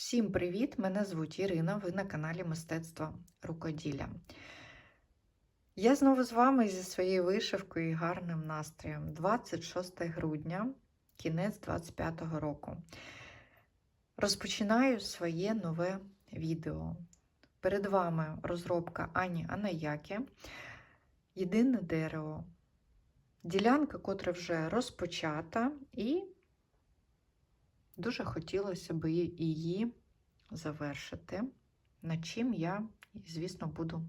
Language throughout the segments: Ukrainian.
Всім привіт! Мене звуть Ірина. Ви на каналі Мистецтво Рукоділля. Я знову з вами зі своєю вишивкою і гарним настроєм. 26 грудня, кінець 25-го року. Розпочинаю своє нове відео. Перед вами розробка Ані Анаяки. Єдине дерево. Ділянка, котра вже розпочата, і Дуже хотілося б її завершити, над чим я, звісно, буду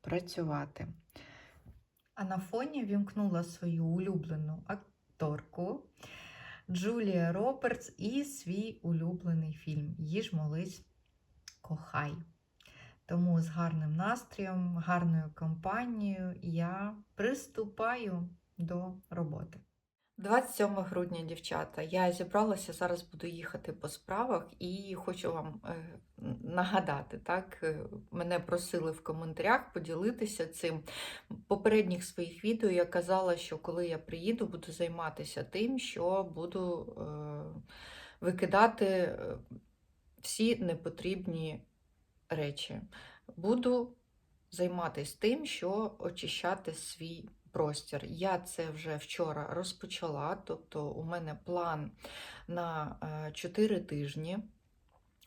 працювати. А на фоні вімкнула свою улюблену акторку Джулія Робертс і свій улюблений фільм Їж, молись, кохай. Тому з гарним настроєм, гарною компанією я приступаю до роботи. 27 грудня, дівчата, я зібралася, зараз буду їхати по справах і хочу вам е, нагадати, так, е, мене просили в коментарях поділитися цим. Попередніх своїх відео я казала, що коли я приїду, буду займатися тим, що буду е, викидати всі непотрібні речі. Буду займатися тим, що очищати свій простір. Я це вже вчора розпочала, тобто у мене план на 4 тижні.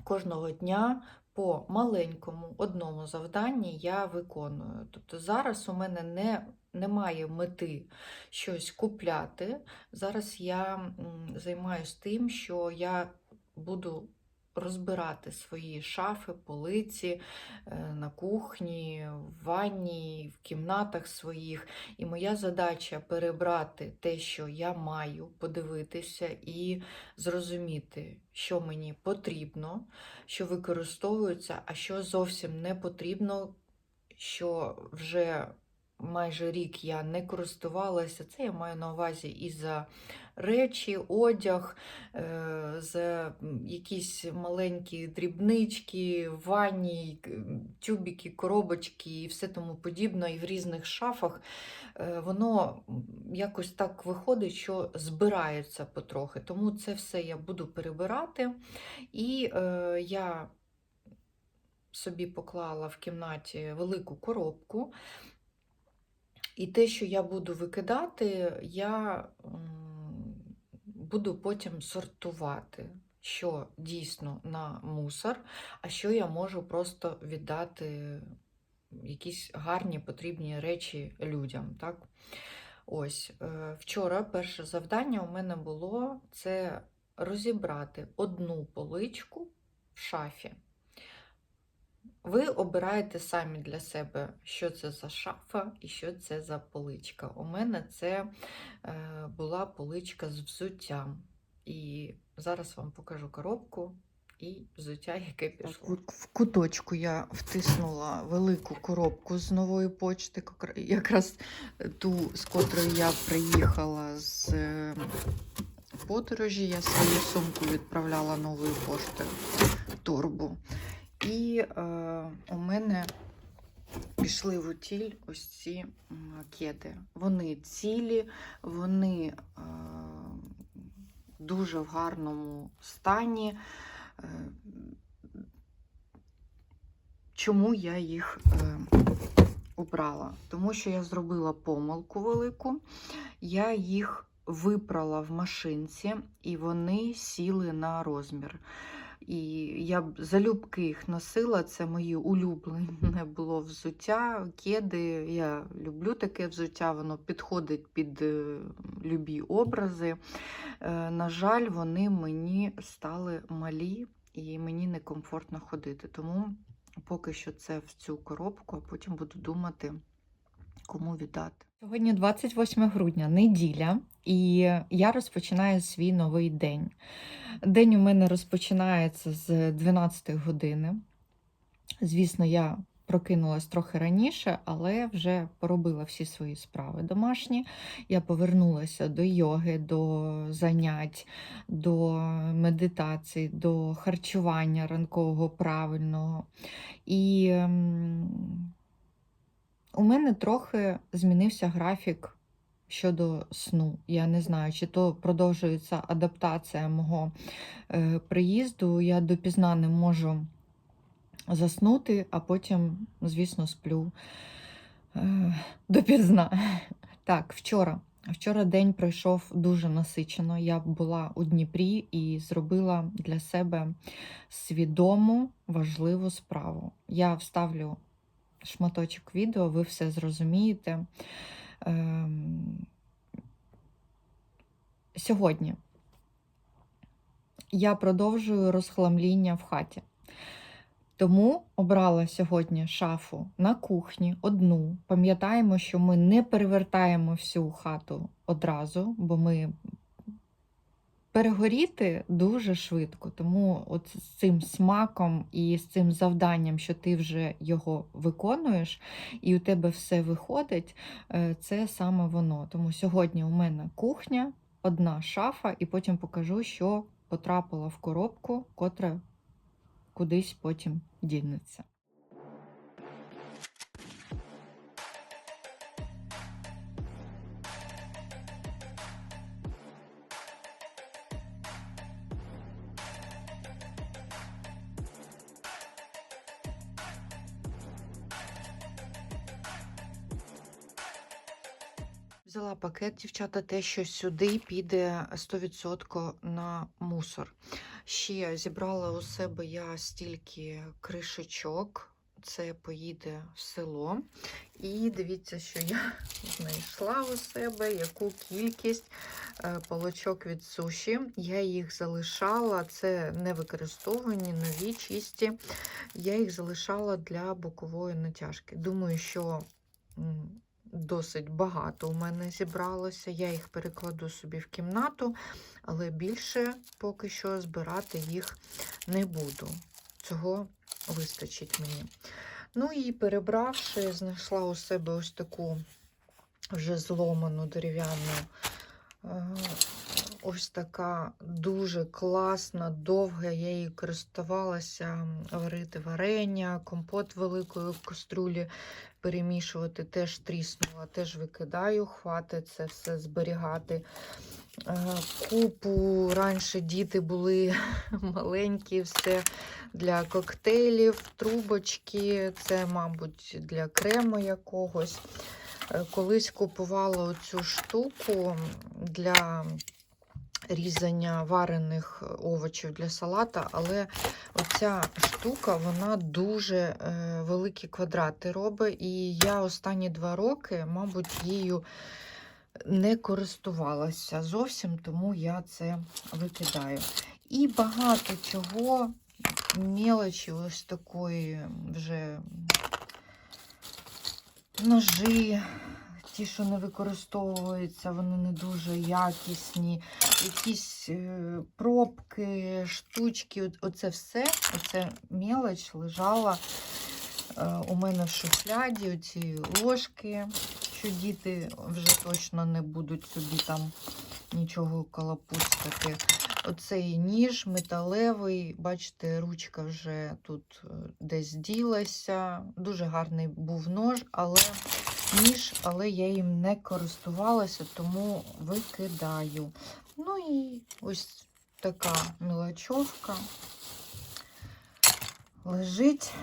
Кожного дня по маленькому одному завданні я виконую. Тобто зараз у мене не немає мети щось купляти. Зараз я займаюся тим, що я буду розбирати свої шафи, полиці е, на кухні, в ванні, в кімнатах своїх. І моя задача перебрати те, що я маю, подивитися і зрозуміти, що мені потрібно, що використовується, а що зовсім не потрібно, що вже майже рік я не користувалася. Це я маю на увазі і за речі, одяг, е, за якісь маленькі дрібнички, ванні, тюбіки, коробочки і все тому подібне, і в різних шафах. Е, воно якось так виходить, що збирається потрохи. Тому це все я буду перебирати. І е, я собі поклала в кімнаті велику коробку. І те, що я буду викидати, я буду потім сортувати, що дійсно на мусор, а що я можу просто віддати якісь гарні потрібні речі людям. Так? Ось, е, Вчора перше завдання у мене було це розібрати одну поличку в шафі. Ви обираєте самі для себе, що це за шафа і що це за поличка. У мене це е, була поличка з взуттям. І зараз вам покажу коробку і взуття, яке пішло. В куточку я втиснула велику коробку з нової почти, якраз ту, з котрою я приїхала з е, подорожі. Я свою сумку відправляла новою поштою турбу. І е, у мене пішли в утіль ось ці кеди. Вони цілі, вони е, дуже в гарному стані. Е, Чому я їх е, обрала? Тому що я зробила помилку велику, я їх випрала в машинці, і вони сіли на розмір. І я б залюбки їх носила, це мої улюблене було взуття, кеди. Я люблю таке взуття, воно підходить під е, любі образи. Е, на жаль, вони мені стали малі і мені некомфортно ходити. Тому поки що це в цю коробку, а потім буду думати, кому віддати. Сьогодні 28 грудня, неділя, і я розпочинаю свій новий день. День у мене розпочинається з 12 години. Звісно, я прокинулась трохи раніше, але вже поробила всі свої справи домашні. Я повернулася до йоги, до занять, до медитації, до харчування ранкового правильного. І ем, у мене трохи змінився графік щодо сну. Я не знаю, чи то продовжується адаптація мого е, приїзду. Я допізна не можу заснути, а потім, звісно, сплю е, допізна. Так, вчора. Вчора день пройшов дуже насичено. Я була у Дніпрі і зробила для себе свідому важливу справу. Я вставлю шматочок відео, ви все зрозумієте. Ем, Сьогодні я продовжую розхламління в хаті. Тому обрала сьогодні шафу на кухні одну. Пам'ятаємо, що ми не перевертаємо всю хату одразу, бо ми перегоріти дуже швидко. Тому от з цим смаком і з цим завданням, що ти вже його виконуєш, і у тебе все виходить, е, це саме воно. Тому сьогодні у мене кухня, одна шафа, і потім покажу, що потрапило в коробку, котра кудись потім дінеться. Пакет, дівчата, те, що сюди піде 100% на мусор. Ще зібрала у себе я стільки кришечок. Це поїде в село. І дивіться, що я знайшла у себе яку кількість е, палочок від суші. Я їх залишала, це не використовані, нові, чисті. Я їх залишала для бокової натяжки. Думаю, що досить багато у мене зібралося. Я їх перекладу собі в кімнату, але більше поки що збирати їх не буду. Цього вистачить мені. Ну і перебравши, знайшла у себе ось таку вже зломану дерев'яну. е, Ось така дуже класна, довга. Я її користувалася варити варення, компот великої каструлі перемішувати, теж тріснула, теж викидаю, хватить це все зберігати. Е, Купу раніше діти були маленькі, все для коктейлів, трубочки, це, мабуть, для крему якогось. Е, Колись купувала оцю штуку для різання варених овочів для салата, але оця штука вона дуже е, великі квадрати робить. І я останні два роки, мабуть, її не користувалася зовсім, тому я це викидаю. І багато чого, мелочі, ось такої вже ножи, ті, що не використовуються, вони не дуже якісні. Якісь е, пробки, штучки, оце все, оце мелоч лежала е, у мене в шухляді, оці ложки, що діти вже точно не будуть собі там нічого калапуцькати. Оцей ніж металевий, бачите, ручка вже тут е, десь ділася. Дуже гарний був нож, але ніж, але я їм не користувалася, тому викидаю. Ну і ось така мілочовка лежить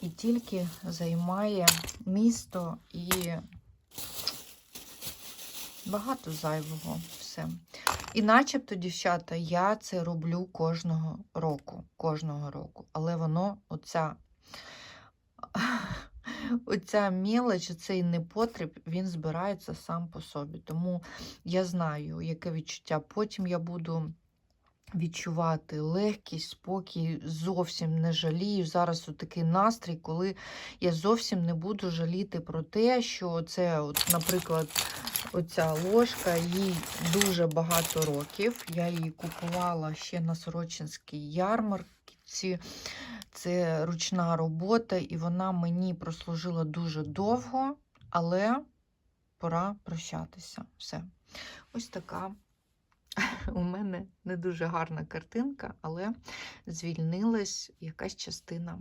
і тільки займає місто і багато зайвого все. І начебто, дівчата, я це роблю кожного року. Кожного року. Але воно, оця, оця мілоч, цей непотріб, він збирається сам по собі. Тому я знаю, яке відчуття. Потім я буду відчувати легкість, спокій, зовсім не жалію. Зараз такий настрій, коли я зовсім не буду жаліти про те, що це, от, наприклад, оця ложка, їй дуже багато років. Я її купувала ще на Сорочинській ярмарці. Це ручна робота, і вона мені прослужила дуже довго, але пора прощатися. Все. Ось така у мене не дуже гарна картинка, але звільнилась якась частина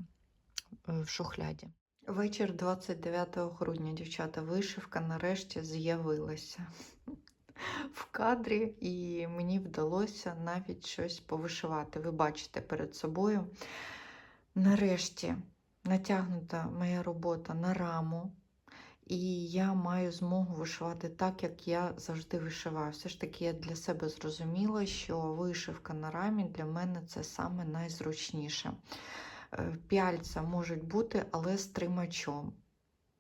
е, в шухляді. Вечір 29 грудня, дівчата, вишивка нарешті з'явилася. в кадрі, і мені вдалося навіть щось повишивати. Ви бачите перед собою. Нарешті натягнута моя робота на раму, і я маю змогу вишивати так, як я завжди вишиваю. Все ж таки, я для себе зрозуміла, що вишивка на рамі для мене це саме найзручніше. Е, П'яльця можуть бути, але з тримачом.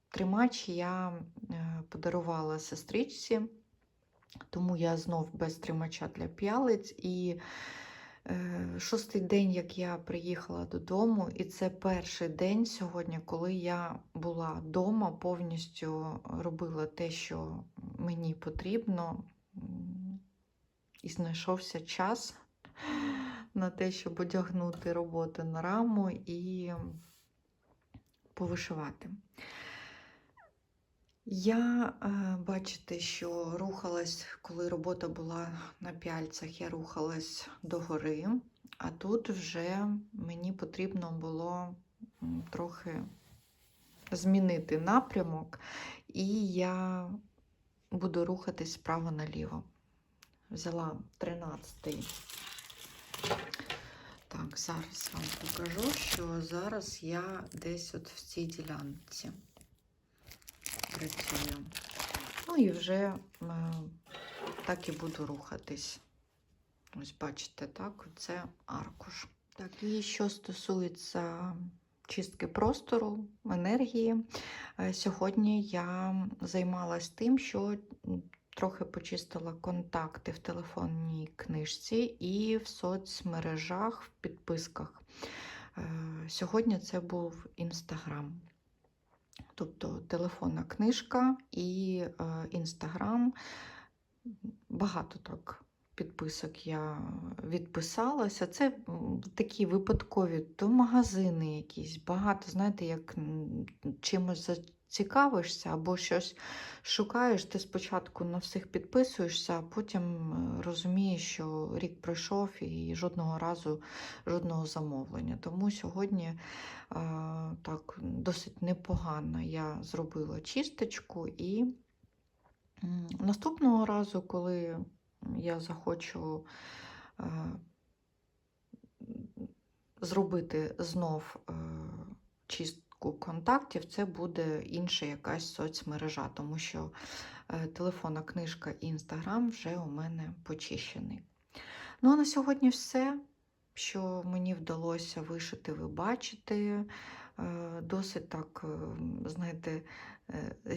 Тримач я е, подарувала сестричці, тому я знов без тримача для п'ялиць. І шостий день, як я приїхала додому, і це перший день сьогодні, коли я була вдома, повністю робила те, що мені потрібно, і знайшовся час на те, щоб одягнути роботи на раму і повишивати. Я бачите, що рухалась, коли робота була на пяльцях, я рухалась догори, а тут вже мені потрібно було трохи змінити напрямок, і я буду рухатись справа наліво. Взяла 13-й. Так, зараз вам покажу, що зараз я десь от в цій ділянці працюю. Ну і вже е, так і буду рухатись. Ось бачите, так, це аркуш. Так, і що стосується чистки простору, енергії, е, сьогодні я займалась тим, що трохи почистила контакти в телефонній книжці і в соцмережах, в підписках. Е, Сьогодні це був Інстаграм. Тобто телефонна книжка і Інстаграм. Багато так підписок я відписалася. Це такі випадкові, то магазини якісь, багато, знаєте, як чимось чимось зацікавишся або щось шукаєш, ти спочатку на всіх підписуєшся, а потім е, розумієш, що рік пройшов і жодного разу жодного замовлення. Тому сьогодні а, так досить непогано я зробила чисточку і наступного разу, коли я захочу е, зробити знов е, чистку контактів, це буде інша якась соцмережа, тому що е, телефонна книжка і інстаграм вже у мене почищений. Ну а на сьогодні все, що мені вдалося вишити, ви бачите. Е, Досить так, е, знаєте,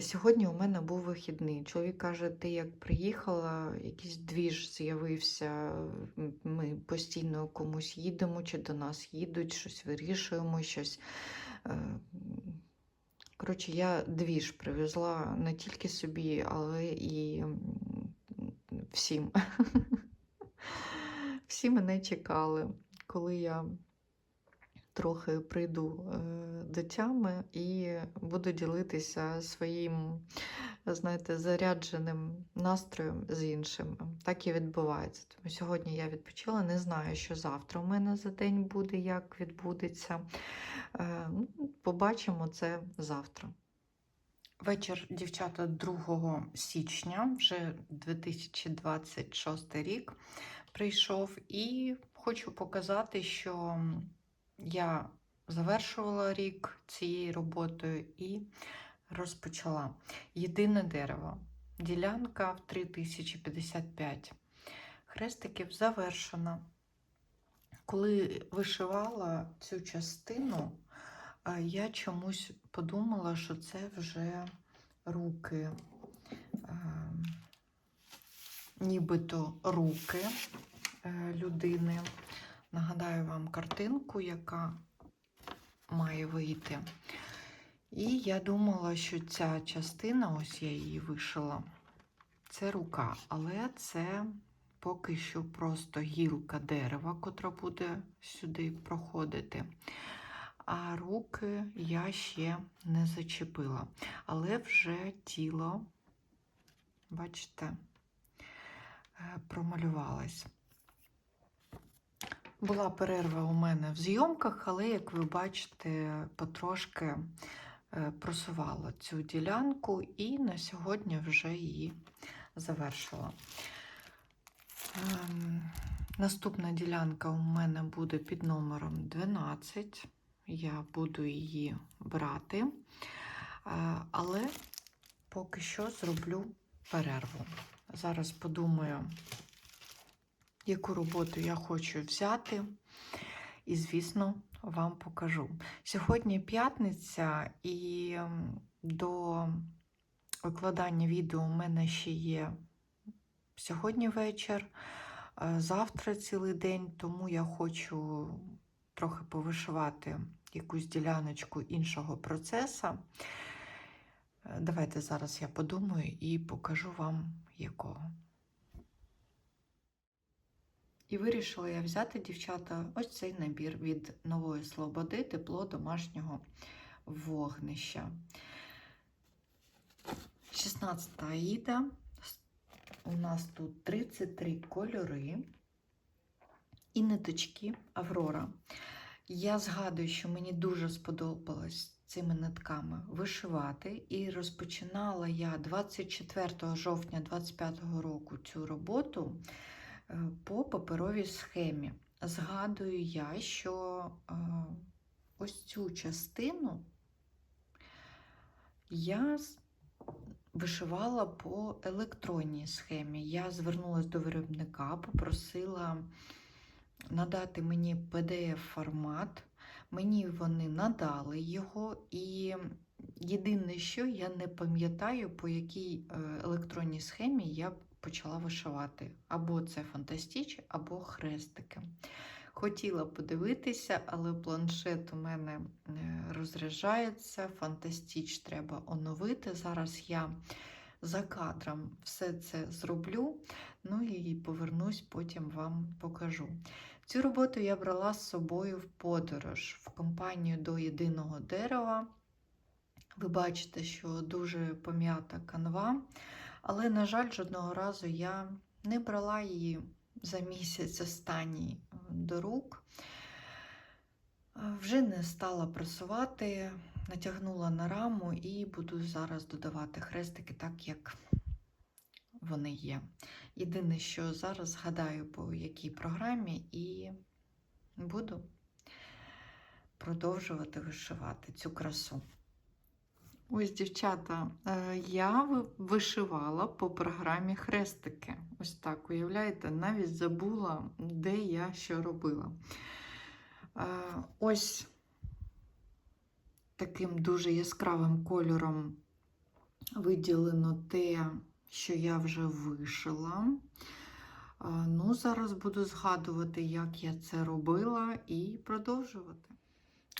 сьогодні у мене був вихідний. Чоловік каже, ти як приїхала, якийсь двіж з'явився, ми постійно комусь їдемо, чи до нас їдуть, щось вирішуємо, щось. Е, Коротше, я дві ж привезла не тільки собі, але і всім. Всі мене чекали, коли я трохи прийду е, до тями і буду ділитися своїм, знаєте, зарядженим настроєм з іншим. Так і відбувається. Тому сьогодні я відпочила, не знаю, що завтра у мене за день буде, як відбудеться. Е, ну, Побачимо це завтра. Вечір, дівчата, 2 січня, вже 2026 рік прийшов, і хочу показати, що я завершувала рік цією роботою і розпочала. Єдине дерево. Ділянка в 3055. Хрестиків завершена. Коли вишивала цю частину, я чомусь подумала, що це вже руки, нібито руки е, людини. Нагадаю вам картинку, яка має вийти. І я думала, що ця частина, ось я її вишила, це рука, але це поки що просто гілка дерева, котра буде сюди проходити. А руки я ще не зачепила. Але вже тіло, бачите, е, промалювалось. Була перерва у мене в зйомках, але, як ви бачите, потрошки е, просувала цю ділянку і на сьогодні вже її завершила. Ем, Наступна ділянка у мене буде під номером 12. Я буду її брати, Е, але поки що зроблю перерву. Зараз подумаю, яку роботу я хочу взяти, і, звісно, вам покажу. Сьогодні п'ятниця, і до викладання відео у мене ще є сьогодні вечір, е, завтра цілий день, тому я хочу трохи повишивати якусь діляночку іншого процесу. Е, Давайте зараз я подумаю і покажу вам якого. І вирішила я взяти, дівчата, ось цей набір від Нової Слободи тепло домашнього вогнища. 16 аїда. У нас тут 33 кольори і ниточки Аврора. Я згадую, що мені дуже сподобалось цими нитками вишивати, і розпочинала я 24 жовтня 25 року цю роботу по паперовій схемі. Згадую я, що е, ось цю частину я вишивала по електронній схемі. Я звернулася до виробника, попросила надати мені PDF-формат. Мені вони надали його, і єдине, що я не пам'ятаю, по якій е, електронній схемі я почала вишивати. Або це фантастіч, або хрестики. Хотіла подивитися, але планшет у мене е, розряджається. Фантастіч треба оновити. Зараз я за кадром все це зроблю. Ну і повернусь, потім вам покажу. Цю роботу я брала з собою в подорож в компанію до єдиного дерева. Ви бачите, що дуже пом'ята канва, але, на жаль, жодного разу я не брала її за місяць останній е, до рук. Е, Вже не стала пресувати, натягнула на раму і буду зараз додавати хрестики так, як вони є. Єдине, що зараз згадаю, по якій програмі, і буду продовжувати вишивати цю красу. Ось, дівчата, е, я вишивала по програмі хрестики. Ось так, уявляєте, навіть забула, де я що робила. Е, Ось таким дуже яскравим кольором виділено те, що я вже вишила. Ну, зараз буду згадувати, як я це робила, і продовжувати.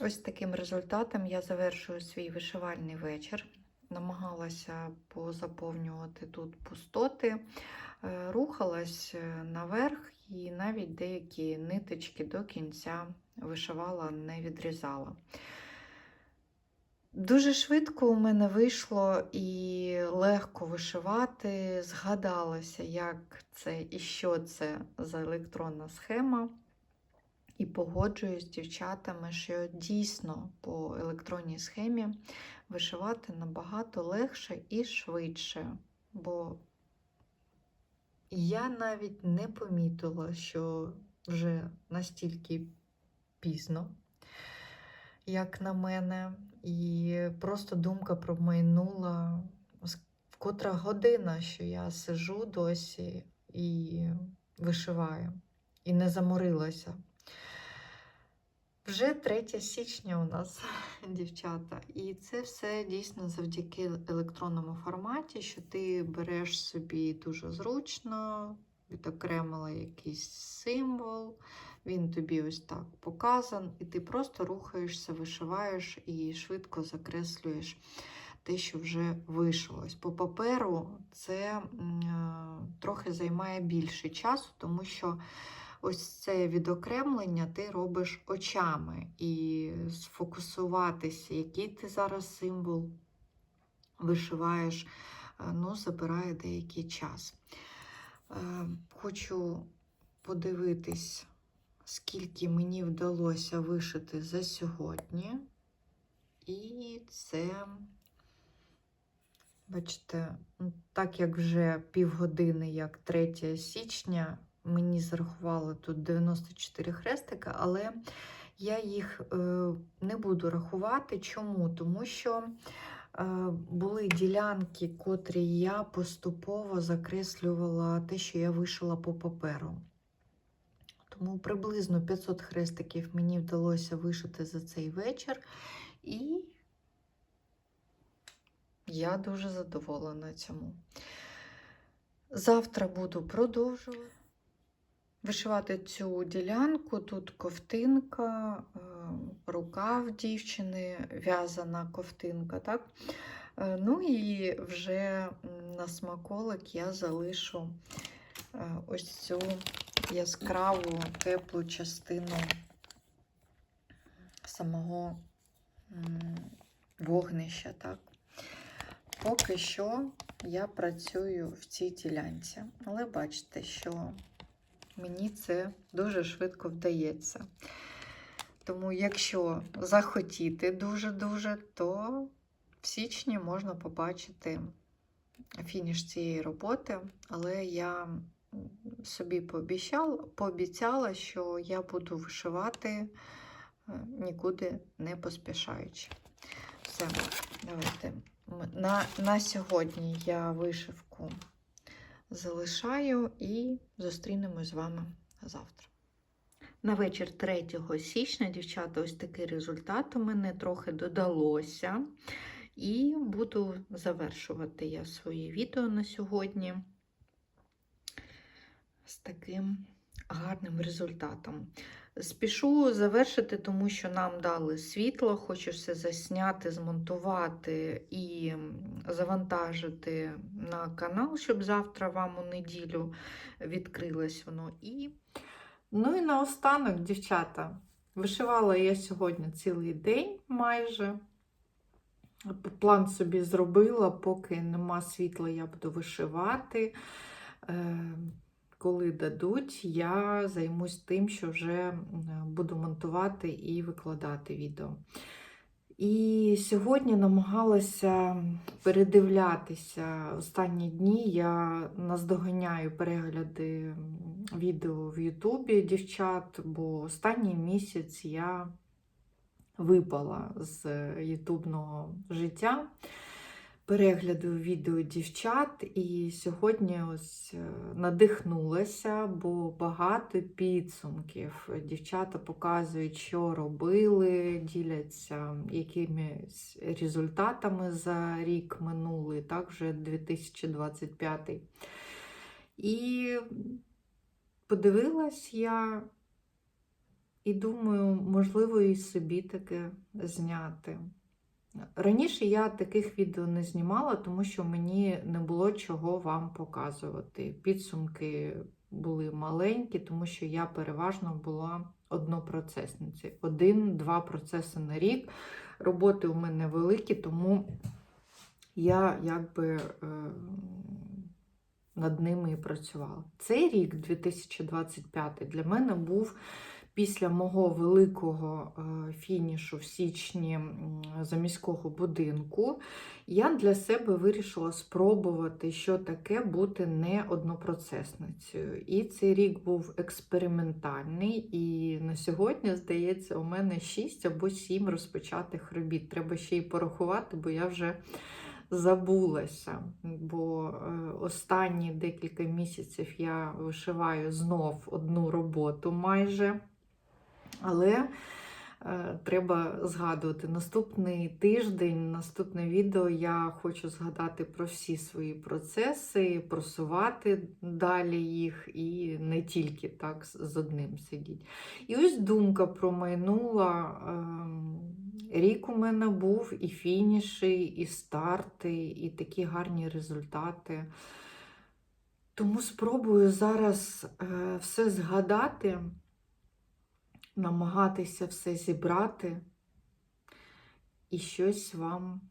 Ось таким результатом я завершую свій вишивальний вечір. Намагалася позаповнювати тут пустоти, е, рухалась е, наверх і навіть деякі ниточки до кінця вишивала, не відрізала. Дуже швидко у мене вийшло і легко вишивати. Згадалося, як це і що це за електронна схема. І погоджуюсь з дівчатами, що дійсно по електронній схемі вишивати набагато легше і швидше. Бо я навіть не помітила, що вже настільки пізно, як на мене, і просто думка промайнула, котра година, що я сижу досі і вишиваю, і не заморилася. Вже 3 січня у нас, дівчата, і це все дійсно завдяки електронному форматі, що ти береш собі дуже зручно, відокремила якийсь символ, він тобі ось так показан, і ти просто рухаєшся, вишиваєш і швидко закреслюєш те, що вже вишилось. По паперу це е, трохи займає більше часу, тому що ось це відокремлення ти робиш очами і сфокусуватися, який ти зараз символ вишиваєш, е, ну, забирає деякий час. Е, Хочу подивитись, скільки мені вдалося вишити за сьогодні. І це Бачите, так як вже півгодини, як 3 січня, мені зарахували тут 94 хрестика, але я їх е, не буду рахувати. Чому? Тому що е, були ділянки, котрі я поступово закреслювала те, що я вишила по паперу. Тому приблизно 500 хрестиків мені вдалося вишити за цей вечір. І я дуже задоволена цьому. Завтра буду продовжувати вишивати цю ділянку. Тут ковтинка, е, рукав дівчини, в'язана ковтинка. так? Е, Ну і вже на смаколик я залишу е, ось цю яскраву теплу частину самого вогнища. Так? Поки що я працюю в цій ділянці, але бачите, що мені це дуже швидко вдається. Тому, якщо захотіти дуже-дуже, то в січні можна побачити фініш цієї роботи, але я собі пообіцяла, пообіцяла, що я буду вишивати е, нікуди не поспішаючи. Все, давайте. На, на сьогодні я вишивку залишаю і зустрінемось з вами завтра. На вечір 3 січня, дівчата, ось такий результат у мене трохи додалося. І буду завершувати я своє відео на сьогодні з таким гарним результатом. Спішу завершити, тому що нам дали світло, хочу все засняти, змонтувати і завантажити на канал, щоб завтра вам у неділю відкрилось воно. І... Ну і наостанок, дівчата, вишивала я сьогодні цілий день майже. План собі зробила, поки нема світла, я буду вишивати. Коли дадуть, я займусь тим, що вже буду монтувати і викладати відео. І сьогодні намагалася передивлятися останні дні. Я наздоганяю перегляди відео в Ютубі дівчат, бо останній місяць я випала з ютубного життя перегляду відео дівчат, і сьогодні ось е, надихнулася, бо багато підсумків. Дівчата показують, що робили, діляться якимись результатами за рік минулий, так вже 2025. І подивилась я і думаю, можливо, і собі таке зняти. Раніше я таких відео не знімала, тому що мені не було чого вам показувати. Підсумки були маленькі, тому що я переважно була однопроцесницею. Один-два процеси на рік. Роботи у мене великі, тому я якби е, над ними і працювала. Цей рік, 2025, для мене був після мого великого е, фінішу в січні м, за міського будинку, я для себе вирішила спробувати, що таке бути не однопроцесницею. І цей рік був експериментальний, і на сьогодні, здається, у мене 6 або 7 розпочатих робіт. Треба ще й порахувати, бо я вже забулася, бо е, останні декілька місяців я вишиваю знов одну роботу майже. Але е, треба згадувати наступний тиждень, наступне відео я хочу згадати про всі свої процеси, просувати далі їх і не тільки так з одним сидіть. І ось думка промайнула. ем, Рік у мене був і фініші, і старти, і такі гарні результати. Тому спробую зараз е, все згадати, намагатися все зібрати і щось вам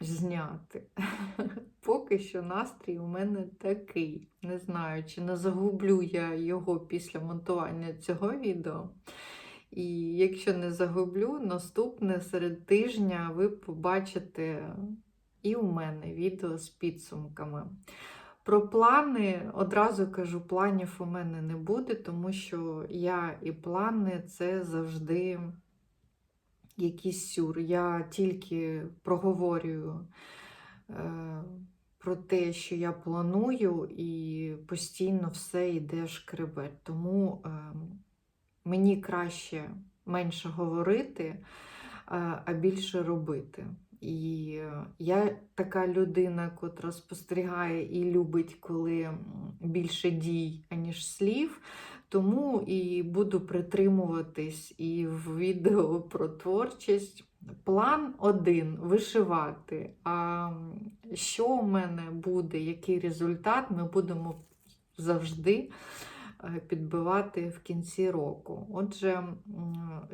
зняти. Поки що настрій у мене такий. Не знаю, чи не загублю я його після монтування цього відео. І якщо не загублю, наступне серед тижня ви побачите і у мене відео з підсумками. Про плани одразу кажу, планів у мене не буде, тому що я і плани це завжди якийсь сюр. Я тільки проговорюю е, про те, що я планую, і постійно все йде шкребет. Тому е, мені краще менше говорити, а більше робити. І я така людина, котра спостерігає і любить, коли більше дій, аніж слів. Тому і буду притримуватись і в відео про творчість. План один вишивати. А що у мене буде, який результат, ми будемо завжди підбивати в кінці року. Отже,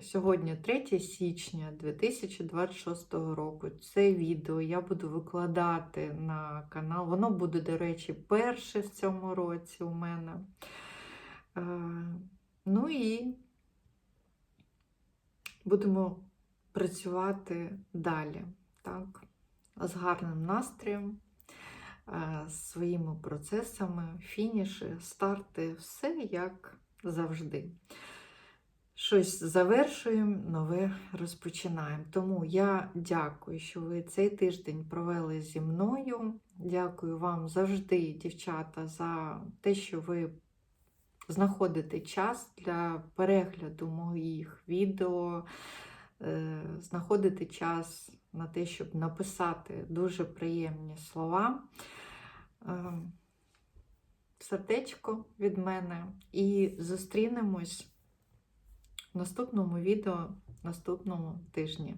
сьогодні 3 січня 2026 року. Це відео я буду викладати на канал. Воно буде, до речі, перше в цьому році у мене. Е, Ну і будемо працювати далі, так? З гарним настроєм, е, своїми процесами, фініші, старти, все як завжди. Щось завершуємо, нове розпочинаємо. Тому я дякую, що ви цей тиждень провели зі мною. Дякую вам завжди, дівчата, за те, що ви знаходите час для перегляду моїх відео, е, знаходите час на те, щоб написати дуже приємні слова. Е, Сердечко від мене. І зустрінемось в наступному відео наступному тижні.